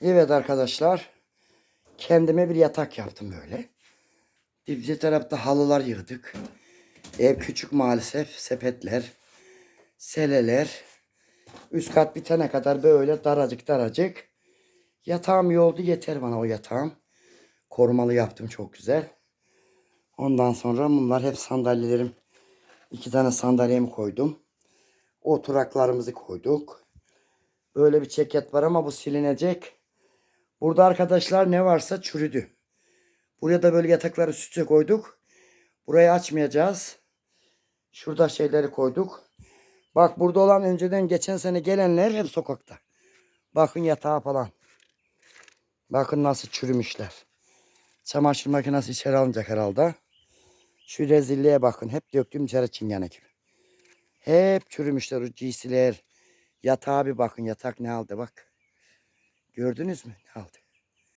Evet arkadaşlar. Kendime bir yatak yaptım böyle. Bir tarafta halılar yığdık. Ev küçük maalesef. Sepetler. Seleler. Üst kat bitene kadar böyle daracık daracık. Yatağım iyi oldu. Yeter bana o yatağım. Korumalı yaptım çok güzel. Ondan sonra bunlar hep sandalyelerim. İki tane sandalyemi koydum. Oturaklarımızı koyduk. Böyle bir ceket var ama bu silinecek. Burada arkadaşlar ne varsa çürüdü. Buraya da böyle yatakları sütü koyduk. Burayı açmayacağız. Şurada şeyleri koyduk. Bak burada olan önceden geçen sene gelenler hep sokakta. Bakın yatağı falan. Bakın nasıl çürümüşler. Çamaşır makinesi içeri alınacak herhalde. Şu rezilliğe bakın. Hep döktüm içeri çingene gibi. Hep çürümüşler o giysiler. Yatağa bir bakın. Yatak ne aldı bak. Gördünüz mü? Ne aldı?